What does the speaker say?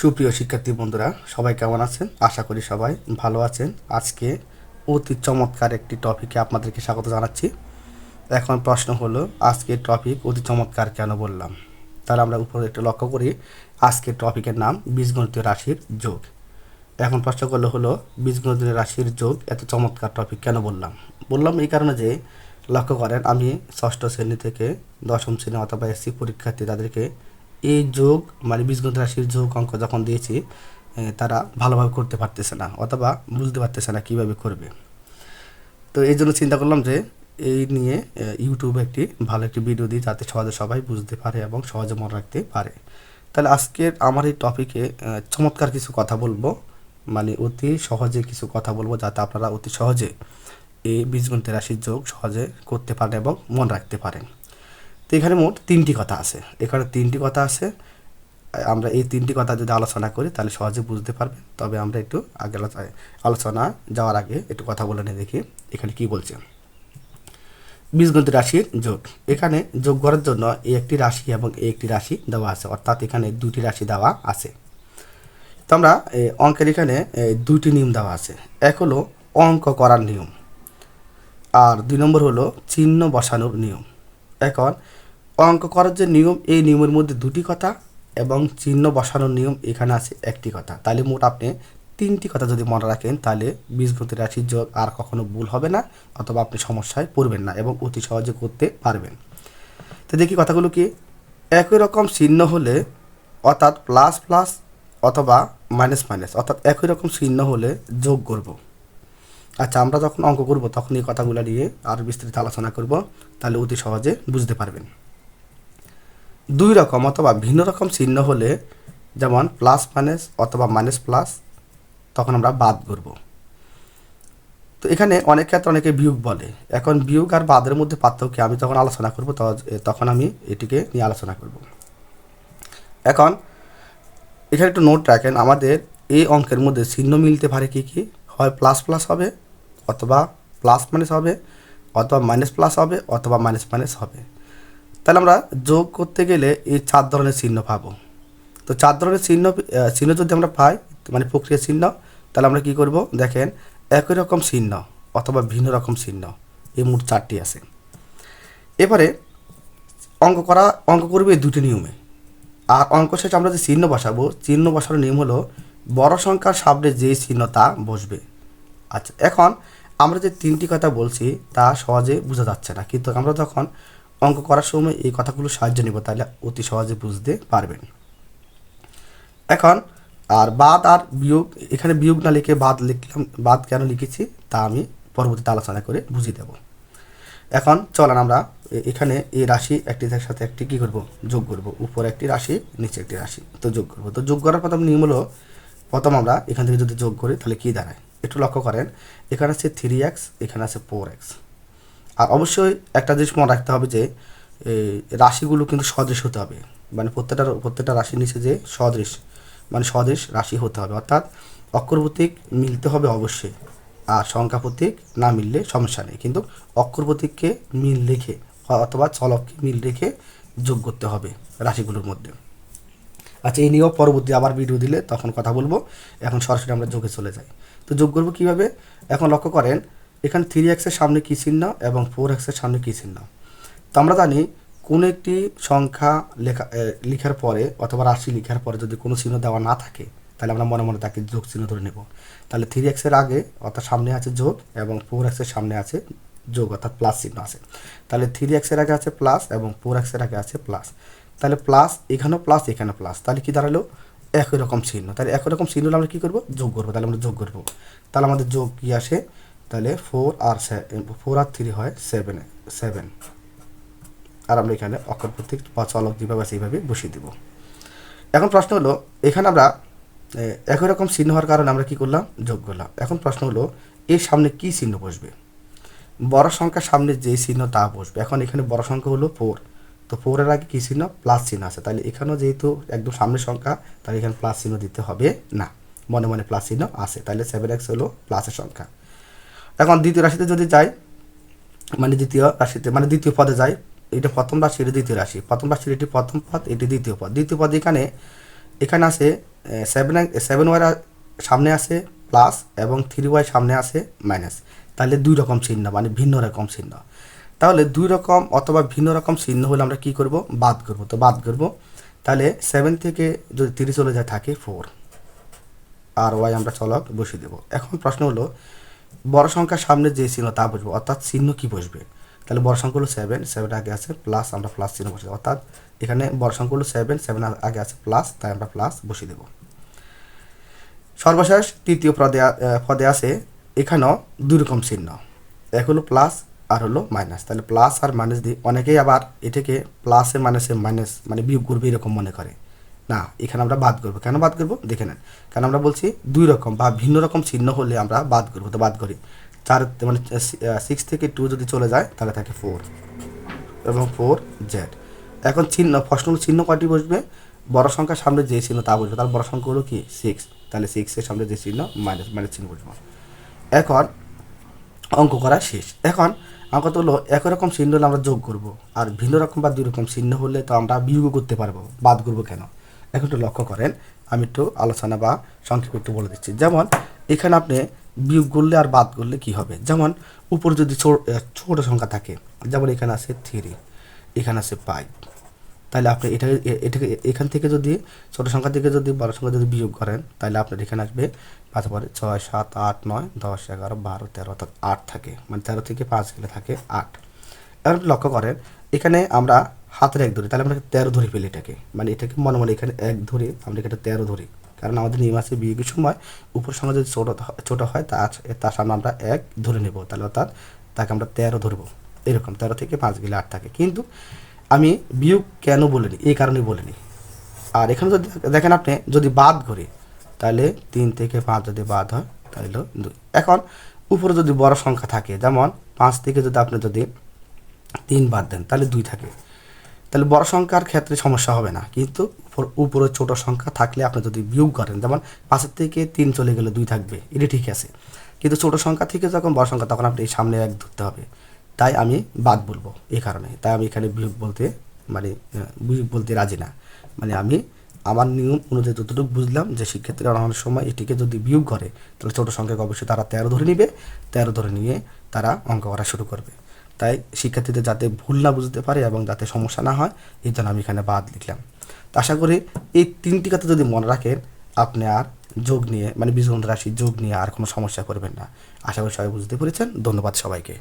সুপ্রিয় শিক্ষার্থী বন্ধুরা, সবাই কেমন আছেন? আশা করি সবাই ভালো আছেন। আজকে অতি চমৎকার একটি টপিকে আপনাদেরকে স্বাগত জানাচ্ছি। এখন প্রশ্ন হলো, আজকের টপিক অতি চমৎকার কেন বললাম? তাহলে আমরা উপরে একটু লক্ষ্য করি, আজকের টপিকের নাম বীজগণিতীয় রাশির যোগ। এখন প্রশ্ন করল হলো বীজগণিতীয় রাশির যোগ এত চমৎকার টপিক কেন বললাম? বললাম এই কারণে যে, লক্ষ্য করেন আমি ষষ্ঠ শ্রেণি থেকে দশম শ্রেণি অথবা এসসি পরীক্ষার্থী তাদেরকে এই যোগ মানে বীজগণিত রাশির যোগ অঙ্ক যখন দিয়েছি তারা ভালোভাবে করতে পারতেছে না অথবা বুঝতে পারতেছে না কীভাবে করবে। তো এই জন্য চিন্তা করলাম যে, এই নিয়ে ইউটিউবে একটি ভালো একটি ভিডিও দিই যাতে সহজে সবাই বুঝতে পারে এবং সহজে মনে রাখতে পারে। তাহলে আজকের আমার এই টপিকে চমৎকার কিছু কথা বলব মানে অতি সহজে কিছু কথা বলব যাতে আপনারা অতি সহজে এই বীজগণিতের রাশির যোগ সহজে করতে পারেন এবং মনে রাখতে পারেন। তো এখানে মোট তিনটি কথা আছে। এখানে তিনটি কথা আছে। আমরা এই তিনটি কথা যদি আলোচনা করি, তাহলে সহজে বুঝতে পারবেন তবে আমরা একটু আগে আলোচনা- যাওয়ার আগে একটু কথা বলে নিয়ে দেখি এখানে কি বলছে। বীজগণিত রাশির যোগ। এখানে যোগ করার জন্য এই একটি রাশি এবং এই একটি রাশি দেওয়া আছে। অর্থাৎ এখানে দুটি রাশি দেওয়া আছে। তো আমরা অঙ্কের এখানে দুইটি নিয়ম দেওয়া আছে। এক হলো অঙ্ক করার নিয়ম। আর দুই নম্বর হলো চিহ্ন বসানোর নিয়ম। এখন অঙ্ক করার যে নিয়ম, এই নিয়মের মধ্যে দুটি কথা এবং চিহ্ন বসানোর নিয়ম এখানে আছে একটি কথা। তাহলে মোট আপনি তিনটি কথা যদি মনে রাখেন, তাহলে বীজগণিত রাশির যোগ আর কখনো ভুল হবে না অথবা আপনি সমস্যায় পড়বেন না এবং অতি সহজে করতে পারবেন। তো দেখি কথাগুলো কি? একই রকম চিহ্ন হলে অর্থাৎ প্লাস প্লাস অথবা মাইনাস মাইনাস অর্থাৎ একই রকম চিহ্ন হলে যোগ করব। আচ্ছা আমরা যখন অঙ্ক করব, তখন এই কথাগুলো নিয়ে আর বিস্তারিত আলোচনা করব, তাহলে অতি সহজে বুঝতে পারবেন। দুই রকম অথবা ভিন্ন রকম চিহ্ন হলে, যেমন প্লাস মাইনাস অথবা মাইনাস প্লাস তখন আমরা বাদ করব। তো এখানে অনেক ক্ষেত্রে অনেকে বিয়োগ বলে। এখন বিয়োগ আর বাদের মধ্যে পার্থক্য আমি তখন আলোচনা করব তখন আমি এটিকে নিয়ে আলোচনা করব। এখন, এখানে একটু নোট রাখেন, আমাদের এই অঙ্কের মধ্যে চিহ্ন মিলতে পারে কি কি? হয় প্লাস প্লাস হবে, অথবা প্লাস মাইনাস হবে, অথবা মাইনাস প্লাস হবে, অথবা মাইনাস মাইনাস হবে। তাহলে আমরা যোগ করতে গেলে এই চার ধরনের চিহ্ন পাবো। তো চার ধরনের চিহ্ন চিহ্ন যদি আমরা পাই মানে প্রক্রিয়া চিহ্ন, তাহলে আমরা কি করব? দেখেন, একই রকম চিহ্ন অথবা ভিন্ন রকম চিহ্ন, এই মোট চারটি আছে। এবারে অঙ্ক করা, অঙ্ক করবে দুটি নিয়মে। আর অঙ্ক শেষে আমরা যে চিহ্ন বসাবো, চিহ্ন বসানোর নিয়ম হলো, বড় সংখ্যার সামনে যে চিহ্ন তা বসবে। আচ্ছা এখন আমরা যে তিনটি কথা বলছি, তা সহজে বোঝা যাচ্ছে না। কিন্তু আমরা যখন অঙ্ক করার সময় এই কথাগুলো সাহায্য নেব, তাহলে অতি সহজে বুঝতে পারবেন। এখন, আর বাদ আর বিয়োগ, এখানে বিয়োগ না লিখে বাদ লিখলাম, বাদ কেন লিখেছি, তা আমি পরবর্তীতে আলোচনা করে বুঝিয়ে দেব। এখন চলেন আমরা এখানে এই রাশি একটি সাথে একটি কী করব? যোগ করব। উপরে একটি রাশি, নিচে একটি রাশি। তো যোগ করব। তো যোগ করার প্রথম নিয়ম হলো, প্রথম আমরা এখান থেকে যদি যোগ করি, তাহলে কী দাঁড়ায়? একটু লক্ষ্য করেন, এখানে আছে থ্রি এক্স এখানে আছে ফোর এক্স আর অবশ্যই একটা জিনিস মনে রাখতে হবে যে রাশিগুলো কিন্তু সদৃশ হতে হবে। মানে প্রত্যেকটা প্রত্যেকটা রাশির নিচে যে সদৃশ মানে সদৃশ রাশি হতে হবে। অর্থাৎ অক্ষর প্রতীক মিলতে হবে অবশ্যই, আর সংখ্যা প্রতীক না মিললে সমস্যা নেই। কিন্তু অক্ষর প্রতীককে মিল রেখে অথবা চলককে মিল রেখে যোগ করতে হবে রাশিগুলোর মধ্যে। আচ্ছা এই নিয়েও পরবর্তী আবার ভিডিও দিলে তখন কথা বলব। এখন সরাসরি আমরা যোগে চলে যাই। তো যোগ করব কীভাবে? এখন লক্ষ্য করেন এখানে থ্রি এক্সের সামনে কী চিহ্ন এবং ফোর এক্সের সামনে কী চিহ্ন? তো আমরা জানি কোনো একটি সংখ্যা লেখা লেখার পরে অথবা রাশি লেখার পরে যদি কোনো চিহ্ন দেওয়া না থাকে, তাহলে আমরা মনে মনে তাকে যোগ চিহ্ন ধরে নেব। তাহলে থ্রি এক্সের আগে অর্থাৎ সামনে আছে যোগ এবং ফোর এক্সের সামনে আছে যোগ, অর্থাৎ প্লাস চিহ্ন আছে। তাহলে থ্রি এক্সের আগে আছে প্লাস এবং ফোর এক্সের আগে আছে প্লাস তাহলে প্লাস এখানেও প্লাস এখানে প্লাস তাহলে কি দাঁড়াল? একই রকম চিহ্ন। তাহলে একই রকম চিহ্ন আমরা কী করব? যোগ করব। তাহলে আমরা যোগ করব তাহলে আমাদের যোগ কী আসে? তাহলে ফোর আর ফোর আর থ্রি হয় সেভেন সেভেন আর আমরা এখানে অক্ষর প্রতীক বা চলক যেভাবে আছে এইভাবে বসিয়ে দেব। এখন প্রশ্ন হলো, এখানে আমরা একই রকম চিহ্ন হওয়ার কারণে আমরা কি করলাম? যোগ করলাম। এখন প্রশ্ন হলো, এর সামনে কি চিহ্ন বসবে? বড় সংখ্যার সামনে যে চিহ্ন তা বসবে। এখন এখানে বড় সংখ্যা হলো ফোর তো ফোরের আগে কী চিহ্ন? প্লাস চিহ্ন আছে। তাহলে এখানেও যেহেতু একদম সামনের সংখ্যা, তাহলে এখানে প্লাস চিহ্ন দিতে হবে না। মনে মনে প্লাস চিহ্ন আছে। তাহলে সেভেন এক্স হলো প্লাসের সংখ্যা। এখন দ্বিতীয় রাশিতে যদি যাই মানে দ্বিতীয় রাশিতে মানে দ্বিতীয় পদে যাই, এটা প্রথম রাশি, এটা দ্বিতীয় রাশি। প্রথম রাশির এটি প্রথম পদ, এটি দ্বিতীয় পদ। দ্বিতীয় পদ এখানে এখানে আছে সেভেন সেভেন ওয়াই সামনে আছে প্লাস এবং থ্রি ওয়াই সামনে আছে মাইনাস তাহলে দুই রকম চিহ্ন মানে ভিন্ন রকম চিহ্ন। তাহলে দুই রকম অথবা ভিন্ন রকম চিহ্ন হলে আমরা কি করব? বাদ করব। তো বাদ করব। তাহলে সেভেন থেকে যদি তিরিশ চলে যায়, থাকে ফোর আর ওয়াই আমরা চলক বসিয়ে দেবো। এখন প্রশ্ন হলো বড় সংখ্যার সামনে যে চিহ্ন, তা বসবো। অর্থাৎ চিহ্ন কি বসবে? তাহলে বড় সংখ্যা হলো সেভেন সেভেন আগে আছে প্লাস আমরা প্লাস চিহ্ন বসে অর্থাৎ এখানে বড় সংখ্যা হলো সেভেন সেভেন আগে আছে প্লাস তাই আমরা প্লাস বসিয়ে দেবো। সর্বশেষ তৃতীয় পদে পদে আছে এখানেও দুই রকম চিহ্ন। এক হলো প্লাস আর হলো মাইনাস তাহলে প্লাস আর মাইনাস দিয়ে অনেকেই আবার এটাকে প্লাসে মাইনাসে মাইনাস মানে বিয়োগ করবে এরকম মনে করে। না, এখানে আমরা বাদ করব। কেন বাদ করব? দেখে নেন। কারণ আমরা বলছি দুই রকম বা ভিন্ন রকম চিহ্ন হলে আমরা বাদ করব, তো বাদ করি। চার মানে সিক্স থেকে টু যদি চলে যায়, তাহলে থাকে ফোর এবং ফোর জেড এখন চিহ্ন প্রশ্ন চিহ্ন কয়টি বসবে? বড় সংখ্যার সামনে যে চিহ্ন তা বসবে তার বড় সংখ্যা হলো কি? সিক্স তাহলে সিক্সের সামনে যে চিহ্ন মাইনাস মাইনাস চিহ্ন বসবে। এখন অঙ্ক করা শেষ। এখন অঙ্ক তো হলো একই রকম চিহ্ন হলে আমরা যোগ করব, আর ভিন্ন রকম বা দুই রকম চিহ্ন হলে তো আমরা বিয়োগ করতে পারব। বাদ করব কেন? এখন একটু লক্ষ্য করেন, আমি একটু আলোচনা বা সংক্ষেপে একটু বলে দিচ্ছি। যেমন, এখানে আপনি বিয়োগ করলে আর বাদ করলে কি হবে? যেমন, উপর যদি ছোট সংখ্যা থাকে, যেমন এখানে আছে থ্রি এখানে আছে ফাইভ তাহলে আপনি এটাকে এটাকে, এখান থেকে যদি, ছোট সংখ্যা থেকে যদি বড় সংখ্যা যদি বিয়োগ করেন, তাহলে আপনার এখানে আসবে পাঁচ পরে ছয়, সাত, আট, নয়, দশ, এগারো, বারো, তেরো, অর্থাৎ আট থাকে। মানে তেরো থেকে পাঁচ গেলে থাকে আট। এবার লক্ষ্য করেন, এখানে আমরা হাতের এক ধরি, তাহলে আমরা তেরো ধরে ফেলি এটাকে। মানে এটাকে মনে মনে এখানে এক ধরে আমরা এখানে তেরো ধরি। কারণ আমাদের নিয়ম আছে বিয়োগের সময় উপর সংখ্যা যদি ছোটো ছোটো হয় তার তার সামনে আমরা এক ধরে নেব, তাহলে অর্থাৎ তাকে আমরা তেরো ধরবো। এরকম, তেরো থেকে পাঁচ গেলে আট থাকে। কিন্তু আমি বিয়োগ কেন বলিনি? এই কারণে বলিনি। আর এখানে যদি দেখেন আপনি, যদি বাদ করি, তাহলে তিন থেকে পাঁচ যদি বাদ হয়, তাহলে হলো দুই। এখন উপরে যদি বড় সংখ্যা থাকে, যেমন পাঁচ থেকে যদি আপনি যদি তিন বাদ দেন, তাহলে দুই থাকে। তাহলে বড় সংখ্যার ক্ষেত্রে সমস্যা হবে না। কিন্তু উপর- ছোট সংখ্যা থাকলে আপনি যদি বিয়োগ করেন, যেমন পাঁচের থেকে তিন চলে গেলে দুই থাকবে, এটা ঠিক আছে। কিন্তু ছোট সংখ্যা থেকে যখন বড় সংখ্যা, তখন আপনি সামনে এক ধরতে হবে। তাই আমি বাদ বলব এই কারণে। তাই আমি এখানে বিয়োগ বলতে মানে বিয়োগ বলতে রাজি না। মানে আমি আমার নিয়ম অনুযায়ী যতটুকু বুঝলাম যে শিক্ষার্থীরা অনেক সময় এটিকে যদি বিয়োগ করে, তাহলে ছোটো সংখ্যাকে অবশ্যই তারা তেরো ধরে নিবে। তেরো ধরে নিয়ে তারা অঙ্ক করা শুরু করবে। তাই শিক্ষার্থীদের যাতে ভুল না বুঝতে পারে এবং যাতে সমস্যা না হয়, এই জন্য আমি এখানে বাদ লিখলাম। তো আশা করি এই তিনটি কথা যদি মনে রাখেন, আপনি আর যোগ নিয়ে মানে বীজগণিত রাশি যোগ নিয়ে আর কোনো সমস্যা করবেন না। আশা করি সবাই বুঝতে পেরেছেন। ধন্যবাদ সবাইকে।